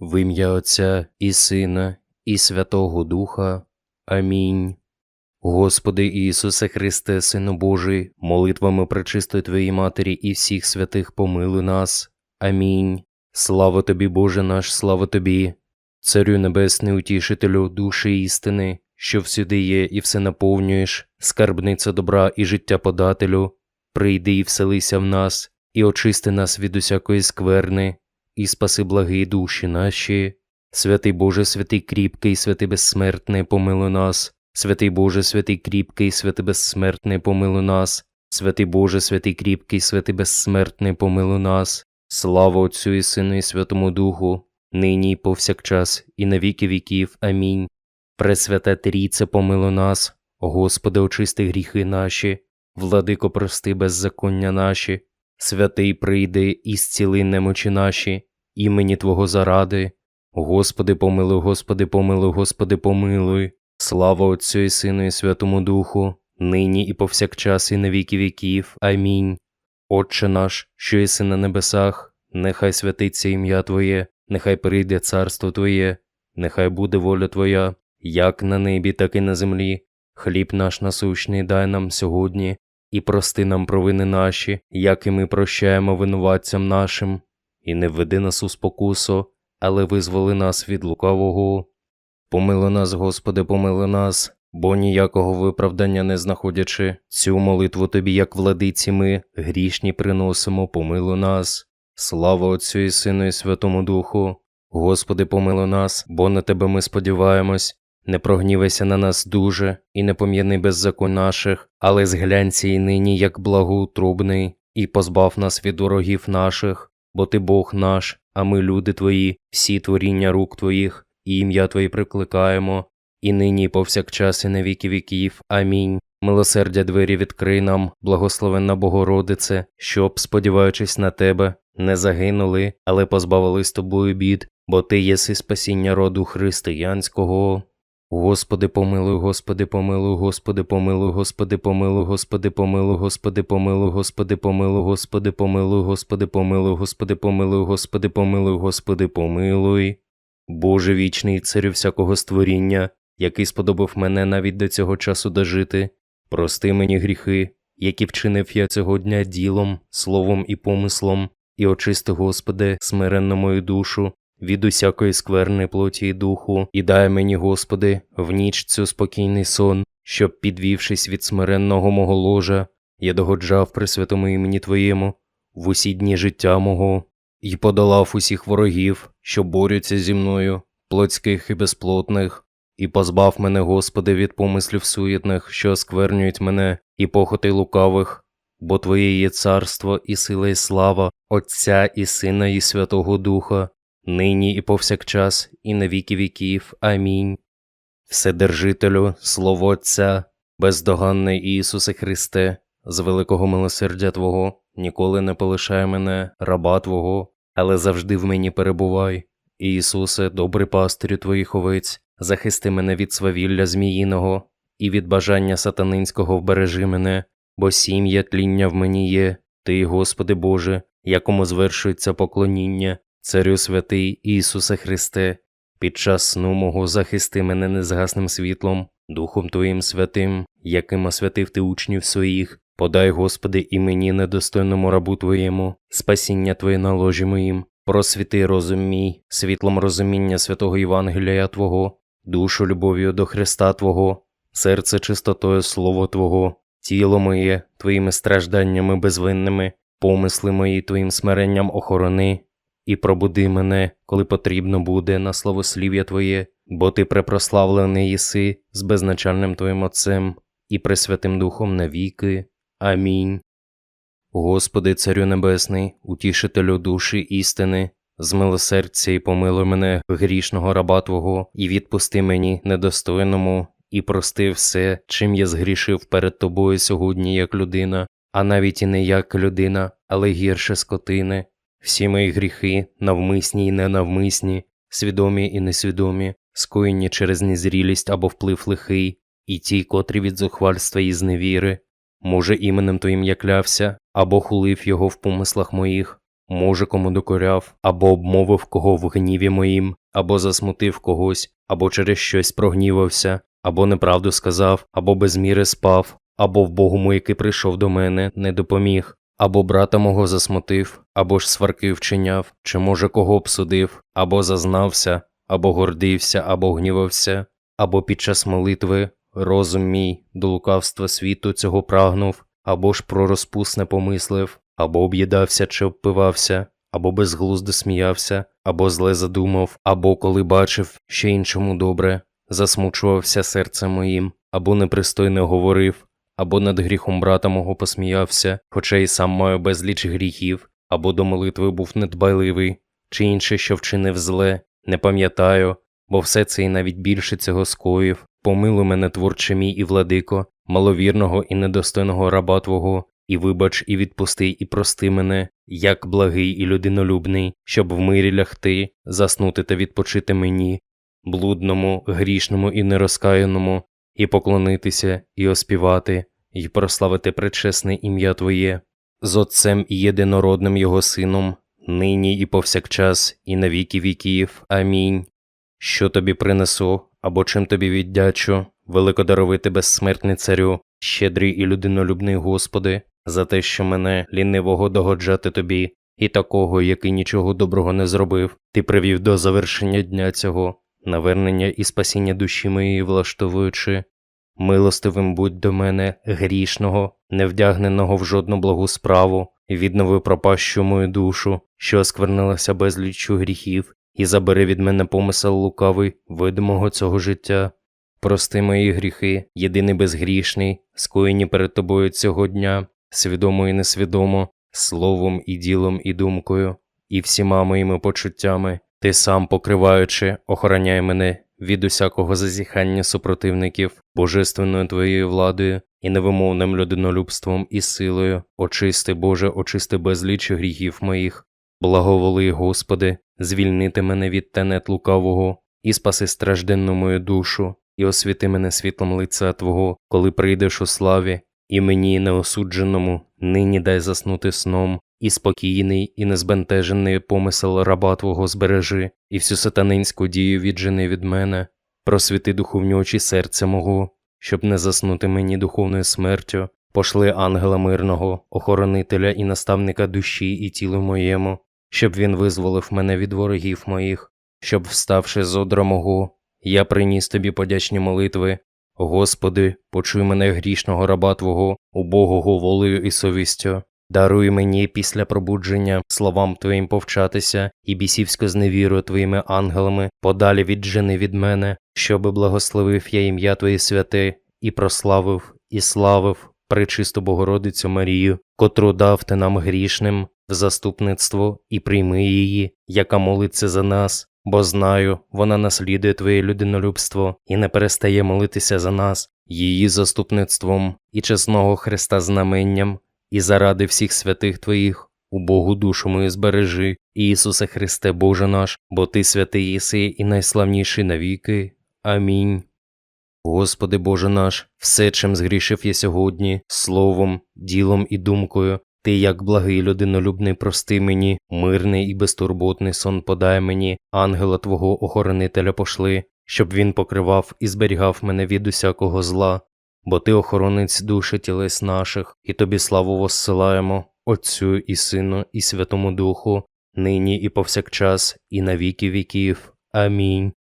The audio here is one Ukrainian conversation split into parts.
В ім'я Отця і Сина, і Святого Духа. Амінь. Господи Ісусе Христе, Сину Божий, молитвами пречистої Твоєї Матері і всіх святих помилуй нас. Амінь. Слава тобі, Боже наш, слава тобі, Царю Небесний, утішителю, душі істини, що всюди є і все наповнюєш, скарбниця добра і життя подателю, прийди і вселися в нас, і очисти нас від усякої скверни, і спаси благі душі наші. Святий Боже, святий кріпкий, святий безсмертний, помилуй нас. Святий Боже, святий кріпкий, святий безсмертний, помилуй нас. Святий Боже, святий кріпкий, святий безсмертний, помилуй нас. Слава Отцю і Сину і Святому Духу, нині і повсякчас, і на віки віків. Амінь. Пресвята Трійце, помилуй нас, Господи, очисти гріхи наші, владико, прости беззаконня наші, святий прийди і зціли немочі наші, імені Твого заради. Господи, помилуй, Господи, помилуй, Господи, помилуй. Слава Отцю і Сину і Святому Духу, нині і повсякчас, і на віки віків. Амінь. Отче наш, що єси на небесах, нехай святиться ім'я Твоє, нехай прийде царство Твоє, нехай буде воля Твоя, як на небі, так і на землі. Хліб наш насущний дай нам сьогодні, і прости нам провини наші, як і ми прощаємо винуватцям нашим, і не введи нас у спокусу, але визволи нас від лукавого. Помили нас, Господи, помили нас, бо ніякого виправдання не знаходячи, цю молитву Тобі, як владиці ми, грішні приносимо, помилуй нас. Слава Отцю і Сину і Святому Духу. Господи, помилуй нас, бо на Тебе ми сподіваємось. Не прогнівайся на нас дуже, і не пом'яни беззаконь наших, але зглянься і нині, як благоутрубний, і позбав нас від ворогів наших, бо Ти Бог наш, а ми люди Твої, всі творіння рук Твоїх, і ім'я Твоє прикликаємо, і нині, і повсякчас, і на віки віків. Амінь. Милосердя двері відкрий нам, благословенна Богородице, щоб, сподіваючись на Тебе, не загинули, але позбавились тобою бід, бо Ти єси спасіння роду християнського. Господи, помилуй, Господи, помилуй, Господи, помилуй, Господи, помилуй, Господи, помилуй, Господи, помилуй, Господи, помилуй, Господи, помилуй, Господи, помилуй, Господи, помилуй, Господи, помилуй, Господи, помилуй. Боже вічний царю всякого створіння, який сподобав мене навіть до цього часу дожити, прости мені гріхи, які вчинив я цього дня ділом, словом і помислом, і очисти, Господи, смиренно мою душу, від усякої скверни плоті і духу, і дай мені, Господи, в ніч цю спокійний сон, щоб, підвівшись від смиренного мого ложа, я догоджав при святому імені Твоєму в усі дні життя мого, і подолав усіх ворогів, що борються зі мною, плотських і безплотних, і позбав мене, Господи, від помислів суєтних, що осквернюють мене, і похоти лукавих, бо Твоє є царство і сила, і слава, Отця і Сина, і Святого Духа, нині і повсякчас, і на віки віків. Амінь. Вседержителю, Слово Отця, бездоганний Ісусе Христе, з великого милосердя Твого, ніколи не полишай мене, раба Твого, але завжди в мені перебувай. Ісусе, добрий пастирю Твоїх овець, захисти мене від свавілля зміїного і від бажання сатанинського вбережи мене, бо сім'я тління в мені є, Ти, Господи Боже, якому звершується поклоніння, Царю святий Ісусе Христе, під час сну мого захисти мене незгасним світлом, Духом Твоїм святим, яким освятив Ти учнів своїх, подай, Господи, і мені недостойному рабу Твоєму, спасіння Твоє на ложі моїм, просвіти розум мій, світлом розуміння святого Євангелія Твого, душу любов'ю до Христа Твого, серце чистотою Слово Твого, тіло моє Твоїми стражданнями безвинними, помисли мої Твоїм смиренням охорони, і пробуди мене, коли потрібно буде, на славослів'я Твоє, бо Ти препрославлений єси з безначальним Твоїм Отцем і Пресвятим Духом навіки. Амінь. Господи, Царю Небесний, утішителю душі істини, змилосердься і помилуй мене, грішного раба Твого, і відпусти мені, недостойному, і прости все, чим я згрішив перед Тобою сьогодні як людина, а навіть і не як людина, але гірше скотини. Всі мої гріхи, навмисні і ненавмисні, свідомі і несвідомі, скоєні через незрілість або вплив лихий, і ті, котрі від зухвальства і зневіри, може, іменем Твоїм я клявся, або хулив його в помислах моїх, може кому докоряв, або обмовив кого в гніві моїм, або засмутив когось, або через щось прогнівався, або неправду сказав, або без міри спав, або в Богу який прийшов до мене, не допоміг, або брата мого засмутив, або ж сварки вчиняв, чи може кого обсудив, або зазнався, або гордився, або гнівався, або під час молитви розум мій до лукавства світу цього прагнув, або ж про розпусне помислив, або об'їдався чи обпивався, або безглуздо сміявся, або зле задумав, або коли бачив, що іншому добре, засмучувався серцем моїм, або непристойно говорив, або над гріхом брата мого посміявся, хоча й сам маю безліч гріхів, або до молитви був недбайливий, чи інше, що вчинив зле, не пам'ятаю, бо все це і навіть більше цього скоїв. Помилуй мене, творче мій і владико, маловірного і недостойного раба Твого, і вибач, і відпусти, і прости мене, як благий і людинолюбний, щоб в мирі лягти, заснути та відпочити мені, блудному, грішному і нерозкаяному, і поклонитися, і оспівати, і прославити предчесне ім'я Твоє, з Отцем і єдинородним Його Сином, нині і повсякчас, і на віки віків. Амінь. Що тобі принесу, або чим тобі віддячу, великодаровити безсмертний царю, щедрий і людинолюбний Господи, за те, що мене, лінивого догоджати тобі, і такого, який нічого доброго не зробив, ти привів до завершення дня цього, навернення і спасіння душі моєї влаштовуючи. Милостивим будь до мене, грішного, не вдягненого в жодну благу справу, віднови пропащу мою душу, що осквернилася безліччю гріхів, і забери від мене помисел лукавий, видимого цього життя. Прости мої гріхи, єдиний безгрішний, скоєні перед тобою цього дня, свідомо і несвідомо, словом і ділом і думкою, і всіма моїми почуттями, ти сам покриваючи, охороняй мене від усякого зазіхання супротивників, божественною твоєю владою і невимовним людинолюбством і силою, очисти, Боже, очисти безліч гріхів моїх. Благоволи, Господи, звільнити мене від тенет лукавого, і спаси стражденну мою душу, і освіти мене світлом лиця Твого, коли прийдеш у славі, і мені, неосудженому, нині дай заснути сном, і спокійний, і незбентежений помисел раба Твого збережи, і всю сатанинську дію віджени від мене, просвіти духовні очі серця мого, щоб не заснути мені духовною смертю, пошли ангела мирного, охоронителя і наставника душі і тілу моєму, щоб він визволив мене від ворогів моїх, щоб, вставши з одра мого, я приніс тобі подячні молитви. Господи, почуй мене грішного раба Твого, убогого волею і совістю. Даруй мені після пробудження словам Твоїм повчатися і бісівсько з невірою Твоїми ангелами, подалі віджени від мене, щоби благословив я ім'я Твоє святе, і прославив, і славив пречисту Богородицю Марію, котру дав ти нам грішним в заступництво і прийми її, яка молиться за нас, бо знаю, вона наслідує Твоє людинолюбство і не перестає молитися за нас, її заступництвом і чесного Христа знаменням, і заради всіх святих Твоїх, у Богу душу мою збережи, Ісусе Христе Боже наш, бо Ти святий єси і найславніший навіки. Амінь. Господи Боже наш, все, чим згрішив я сьогодні, словом, ділом і думкою, Ти, як благий людинолюбний, прости мені, мирний і безтурботний сон подай мені, ангела Твого охоронителя пошли, щоб він покривав і зберігав мене від усякого зла, бо Ти охоронець душі тілес наших, і Тобі славу воссилаємо, Отцю і Сину, і Святому Духу, нині і повсякчас, і на віки віків. Амінь.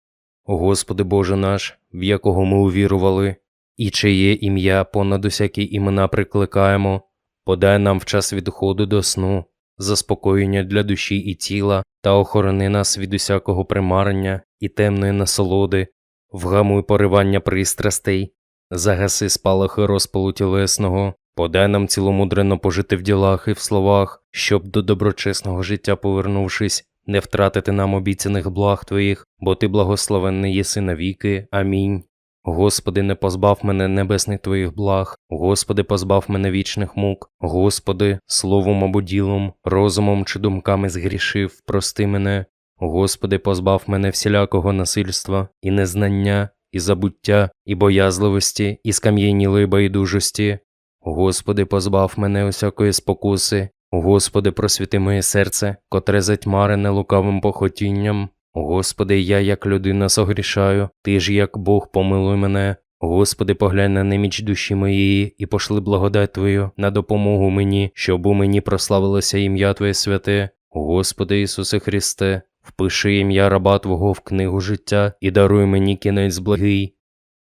Господи Боже наш, в якого ми увірували, і чиє ім'я понад усякі імена прикликаємо, подай нам в час відходу до сну, заспокоєння для душі і тіла, та охорони нас від усякого примарення і темної насолоди, вгамуй поривання пристрастей, загаси спалахи розпалу тілесного, подай нам ціломудрено пожити в ділах і в словах, щоб до доброчесного життя повернувшись, не втратити нам обіцяних благ Твоїх, бо Ти благословенний єси навіки. Амінь. Господи, не позбав мене небесних Твоїх благ, Господи, позбав мене вічних мук, Господи, словом або ділом, розумом чи думками згрішив, прости мене, Господи, позбав мене всілякого насильства і незнання, і забуття, і боязливості, і скам'янілої байдужості. Господи, позбав мене усякої спокуси, Господи, просвіти моє серце, котре затьмарене лукавим похотінням. Господи, я як людина согрішаю, Ти ж як Бог помилуй мене. Господи, поглянь на неміч душі моєї і пошли благодать Твою на допомогу мені, щоб у мені прославилося ім'я Твоє святе. Господи Ісусе Христе, впиши ім'я раба Твого в книгу життя і даруй мені кінець благий.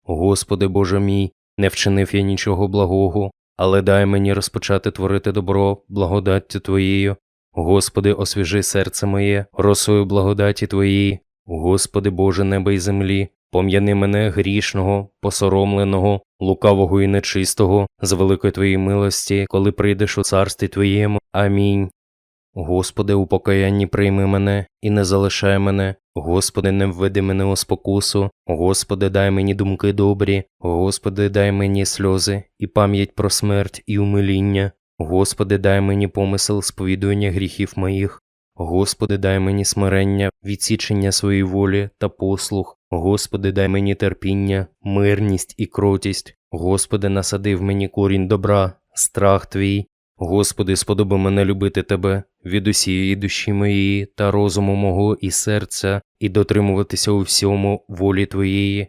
Господи Боже мій, не вчинив я нічого благого, але дай мені розпочати творити добро благодаттю Твоєю. Господи, освіжи серце моє, росою благодаті Твоєї. Господи Боже неба й землі, пом'яни мене грішного, посоромленого, лукавого і нечистого, з великої Твоєї милості, коли прийдеш у царстві Твоєму. Амінь. Господи, у покаянні прийми мене і не залишай мене. Господи, не введи мене у спокусу. Господи, дай мені думки добрі. Господи, дай мені сльози і пам'ять про смерть і умиління. Господи, дай мені помисел сповідування гріхів моїх. Господи, дай мені смирення, відсічення своєї волі та послух. Господи, дай мені терпіння, мирність і кротість. Господи, насади в мені корінь добра, страх Твій. Господи, сподоби мене любити Тебе від усієї душі моєї та розуму мого і серця, і дотримуватися у всьому волі Твоєї.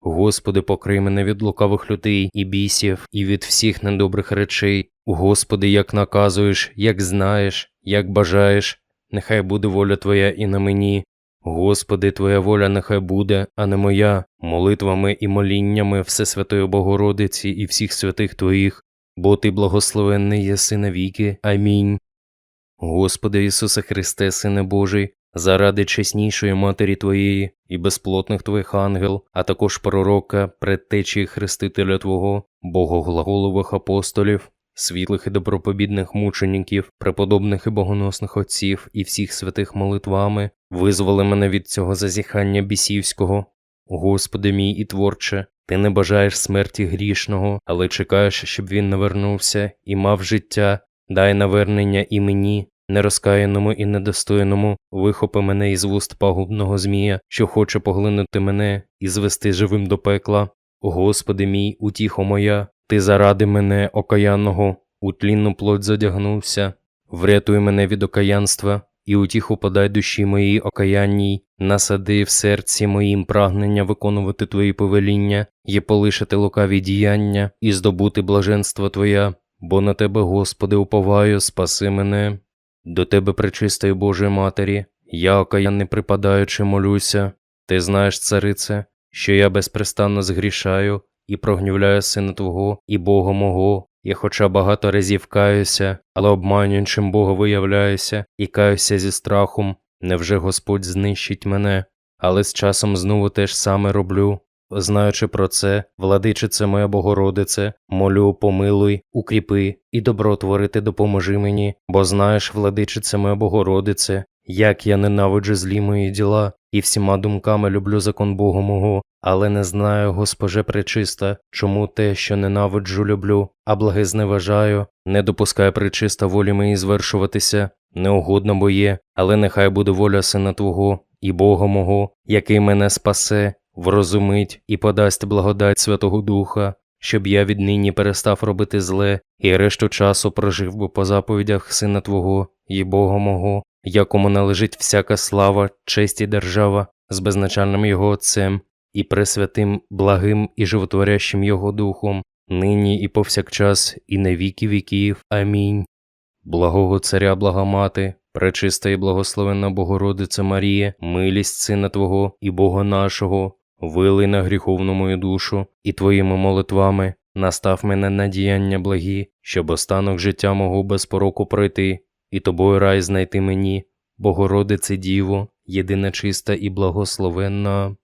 Господи, покрий мене від лукавих людей і бісів, і від всіх недобрих речей. Господи, як наказуєш, як знаєш, як бажаєш, нехай буде воля Твоя і на мені. Господи, Твоя воля нехай буде, а не моя, молитвами і моліннями Всесвятої Богородиці і всіх святих Твоїх, бо Ти благословенний єси навіки. Амінь. Господи Ісусе Христе, Сине Божий, заради чеснішої Матері Твоєї і безплотних Твоїх ангел, а також пророка, предтечі Хрестителя Твого, богоглаголових апостолів, світлих і добропобідних мучеників, преподобних і богоносних отців і всіх святих молитвами, визволи мене від цього зазіхання бісівського. Господи мій і творче, ти не бажаєш смерті грішного, але чекаєш, щоб він навернувся і мав життя, дай навернення і мені, нерозкаяному і недостойному, вихопи мене із вуст пагубного змія, що хоче поглинути мене і звести живим до пекла. Господи мій, утіхо моя, ти заради мене, окаянного, у тлінну плоть задягнувся, врятуй мене від окаянства, і утіху подай душі моїй окаянній, насади в серці моїм прагнення виконувати твої повеління, і полишити лукаві діяння, і здобути блаженство Твоя, бо на тебе, Господи, уповаю, спаси мене. До тебе, пречистої Божої Матері, я окаянний припадаючи, молюся. Ти знаєш, царице, що я безпрестанно згрішаю і прогнівляю сина Твого і Бога мого. Я хоча багато разів каюся, але обманюючим Бога виявляюся і каюся зі страхом. Невже Господь знищить мене? Але з часом знову те ж саме роблю. Знаючи про це, владичице моя Богородице, молю, помилуй, укріпи і добро творити допоможи мені, бо знаєш, владичице моя Богородице, як я ненавиджу злі мої діла, і всіма думками люблю закон Бога мого, але не знаю, Госпоже пречиста, чому те, що ненавиджу, люблю, а благе зневажаю, не допускай пречиста волі моїй звершуватися, неугодно бо є, але нехай буде воля сина Твого і Бога мого, який мене спасе, врозумить і подасть благодать Святого Духа, щоб я віднині перестав робити зле і решту часу прожив би по заповідях Сина Твого і Бога мого, якому належить всяка слава, честь і держава з безначальним Його Отцем і пресвятим, благим і животворящим Його Духом, нині і повсякчас, і на віки віків. Амінь. Благого Царя, блага Мати, пречиста і благословенна Богородице Марія, милість Сина Твого і Бога нашого, вилий на гріховну мою душу, і Твоїми молитвами настав мене на діяння благі, щоб останок життя мого без пороку пройти, і тобою рай знайти мені, Богородице Діво, єдина чиста і благословенна.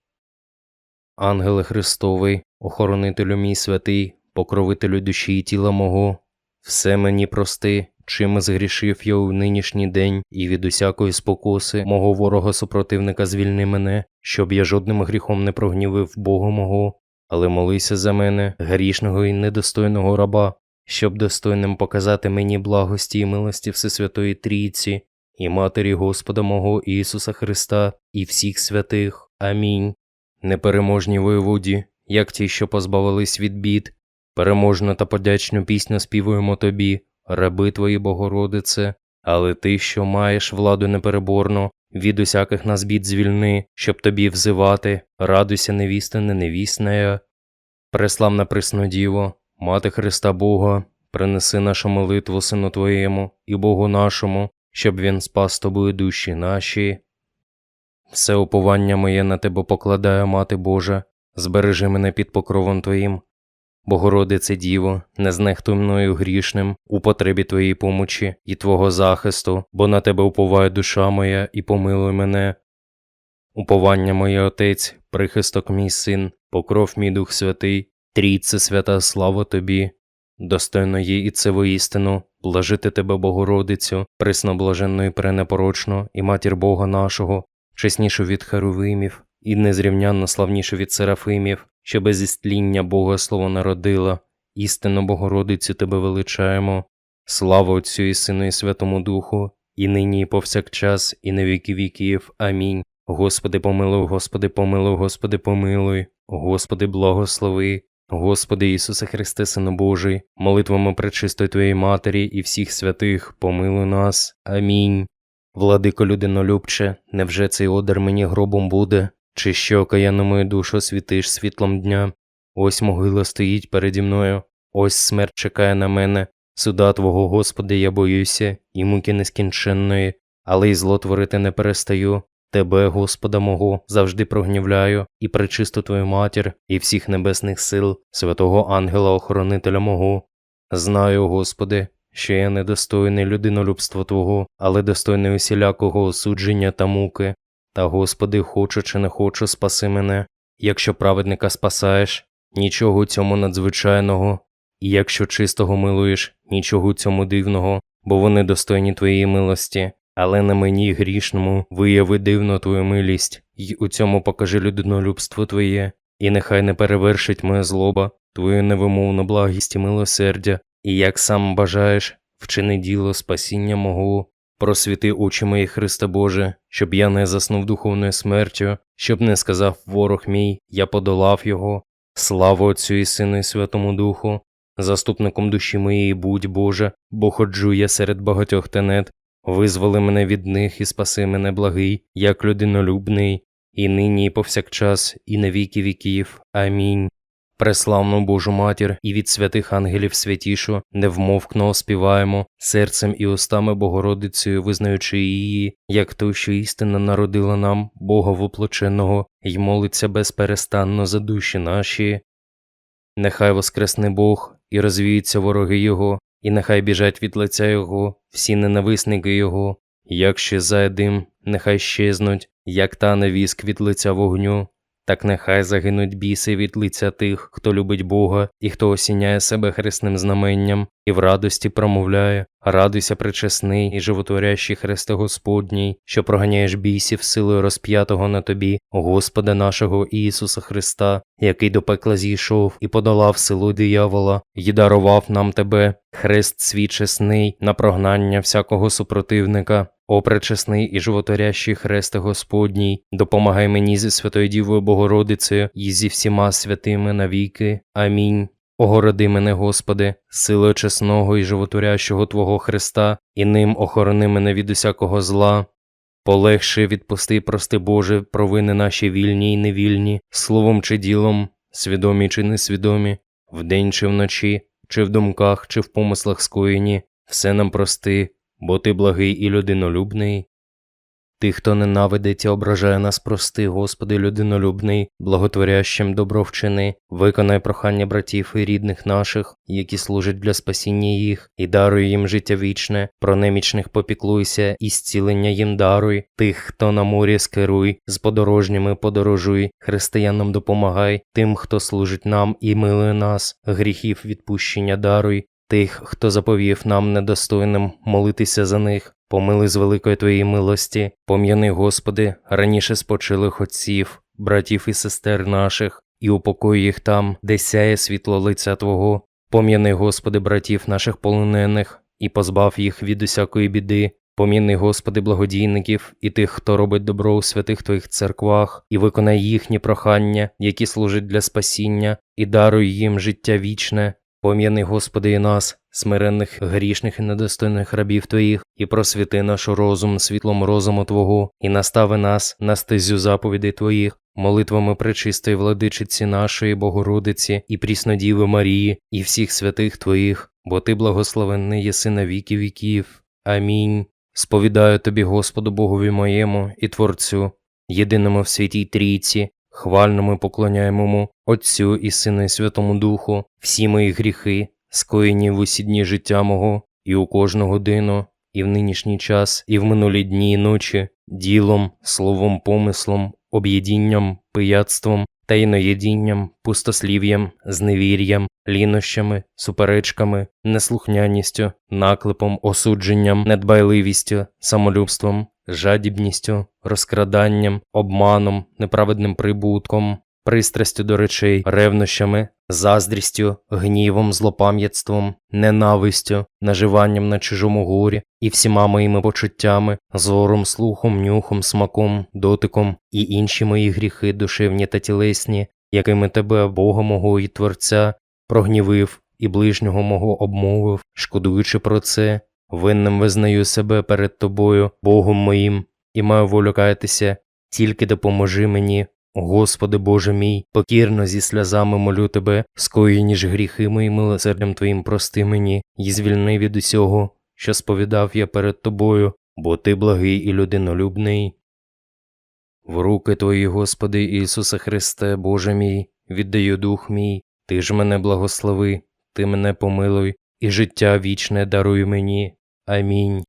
Ангеле Христовий, охоронителю мій святий, покровителю душі і тіла мого, все мені прости, чим згрішив я у нинішній день, і від усякої спокуси мого ворога супротивника звільни мене, щоб я жодним гріхом не прогнівив Бога мого, але молися за мене, грішного і недостойного раба, щоб достойним показати мені благості і милості Всесвятої Трійці, і Матері Господа мого Ісуса Христа, і всіх святих. Амінь. Непереможні воєводі, як ті, що позбавились від бід, переможну та подячну пісню співуємо тобі, раби твої, Богородице, але ти, що маєш владу непереборну, від усяких нас бід звільни, щоб тобі взивати, радуйся невістине невісная. Преславна Преснодіво, Мати Христа Бога, принеси нашу молитву Сину Твоєму і Богу нашому, щоб Він спас тобою душі наші. Все уповання моє на тебе покладаю, Мати Божа, збережи мене під покровом Твоїм. Богородице Діво, не знехтуй мною грішним у потребі Твоєї помочі і Твого захисту, бо на Тебе уповає душа моя, і помилуй мене. Уповання моє Отець, прихисток мій син, покров мій Дух Святий, трійце свята слава Тобі. Достойно є і це воістину, блажити Тебе, Богородицю, пресноблаженну і пренепорочну, і матір Бога нашого, чеснішу від Херувимів, і незрівнянно славнішу від Серафимів, що без істління Бога Слово народила, істинно Богородицю Тебе величаємо. Слава Отцю і Сину і Святому Духу, і нині, і повсякчас, і на віки віків. Амінь. Господи, помилуй, Господи, помилуй, Господи, помилуй, Господи, благослови. Господи Ісусе Христе, Сину Божий, молитвами пречистої Твоєї Матері і всіх святих, помилуй нас. Амінь. Владико людинолюбче, невже цей одар мені гробом буде? Чи що окаяну мою душу світиш світлом дня? Ось могила стоїть переді мною, ось смерть чекає на мене. Суда Твого, Господи, я боюся, і муки нескінченної, але й зло творити не перестаю. Тебе, Господа мого, завжди прогнівляю, і пречисту Твою матір, і всіх небесних сил, святого ангела-охоронителя мого. Знаю, Господи, що я недостойний людинолюбства Твого, але достойний усілякого осудження та муки. Та, Господи, хочу чи не хочу, спаси мене. Якщо праведника спасаєш, нічого цьому надзвичайного, і якщо чистого милуєш, нічого цьому дивного, бо вони достойні Твоєї милості. Але на мені грішному вияви дивно Твою милість, й у цьому покажи людинолюбство Твоє, і нехай не перевершить моя злоба, Твою невимовну благість і милосердя, і як сам бажаєш, вчини діло спасіння мого. Просвіти очі мої, Христа Боже, щоб я не заснув духовною смертю, щоб не сказав ворог мій, я подолав його. Слава Отцю і Сину і Святому Духу, заступником душі моєї будь Боже, бо ходжу я серед багатьох тенет, Визволи мене від них і спаси мене благий, як людинолюбний, і нині, і повсякчас, і на віки віків. Амінь. Преславну Божу матір і від святих ангелів святішу, невмовкно оспіваємо, серцем і устами Богородицею, визнаючи її, як ту, що істинно народила нам, Бога воплоченого, й молиться безперестанно за душі наші. Нехай воскресне Бог і розвіються вороги Його, і нехай біжать від лиця Його всі ненависники Його, як щезає дим, нехай щезнуть, як тане віск від лиця вогню, так нехай загинуть біси від лиця тих, хто любить Бога і хто осіняє себе хресним знаменням і в радості промовляє Радуйся, причесний і животворящий Христе Господній, що проганяєш бісів силою розп'ятого на тобі, Господа нашого Ісуса Христа, який до пекла зійшов і подолав силу диявола, і дарував нам тебе, хрест свій чесний, на прогнання всякого супротивника. О пречесний і животворящий Христе Господній, допомагай мені зі Святою Дівою Богородицею і зі всіма святими навіки. Амінь. Огороди мене, Господи, силою чесного і животворящого Твого Христа, і ним охорони мене від усякого зла. Полегши, відпусти, прости Боже, провини наші вільні й невільні, словом чи ділом, свідомі чи несвідомі, вдень чи вночі, чи в думках, чи в помислах скоєні, все нам прости, бо Ти благий і людинолюбний. Ти, хто ненавидить і ображає нас, прости, Господи, людинолюбний, благотворящим добро вчини, виконай прохання братів і рідних наших, які служать для спасіння їх, і даруй їм життя вічне, про немічних попіклуйся, і зцілення їм даруй, тих, хто на морі скеруй, з подорожніми подорожуй, християнам допомагай, тим, хто служить нам і милує нас, гріхів відпущення даруй, тих, хто заповів нам недостойним молитися за них. Помили з великої Твоєї милості, пом'яни, Господи, раніше спочилих отців, братів і сестер наших, і упокой їх там, де сяє світло лиця Твого. Пом'яни, Господи, братів наших полонених, і позбав їх від усякої біди. Пом'яни, Господи, благодійників і тих, хто робить добро у святих Твоїх церквах, і виконай їхні прохання, які служать для спасіння, і даруй їм життя вічне. Пом'яни, Господи, і нас, смиренних, грішних і недостойних рабів Твоїх, і просвіти наш розум світлом розуму Твого, і настави нас на стезю заповідей Твоїх, молитвами пречистої владичиці нашої Богородиці і Пріснодіви Марії, і всіх святих Твоїх, бо Ти благословенний єси на віки віків. Амінь. Сповідаю Тобі, Господу Богові моєму і Творцю, єдиному в святій трійці, хвальному поклоняємому Отцю і Сину і Святому Духу, всі мої гріхи, скоєні в усі дні життя мого, і у кожну годину, і в нинішній час, і в минулі дні і ночі, ділом, словом, помислом, об'єдінням, пияцтвом, тайноєдінням, пустослів'ям, зневір'ям, лінощами, суперечками, неслухняністю, наклепом, осудженням, недбайливістю, самолюбством, жадібністю, розкраданням, обманом, неправедним прибутком, пристрастю до речей, ревнощами, заздрістю, гнівом, злопам'ятством, ненавистю, наживанням на чужому горі і всіма моїми почуттями, зором, слухом, нюхом, смаком, дотиком і інші мої гріхи душевні та тілесні, якими тебе, Бога мого і Творця, прогнівив і ближнього мого обмовив, шкодуючи про це, винним визнаю себе перед тобою, Богом моїм, і маю волю каятися, тільки допоможи мені, Господи Боже мій, покірно зі сльозами молю тебе, скоєні ж гріхи мої милосердям Твоїм прости мені, і звільни від усього, що сповідав я перед тобою, бо ти благий і людинолюбний. В руки Твої, Господи Ісусе Христе, Боже мій, віддаю дух мій, Ти ж мене благослови, Ти мене помилуй, і життя вічне даруй мені. Амінь.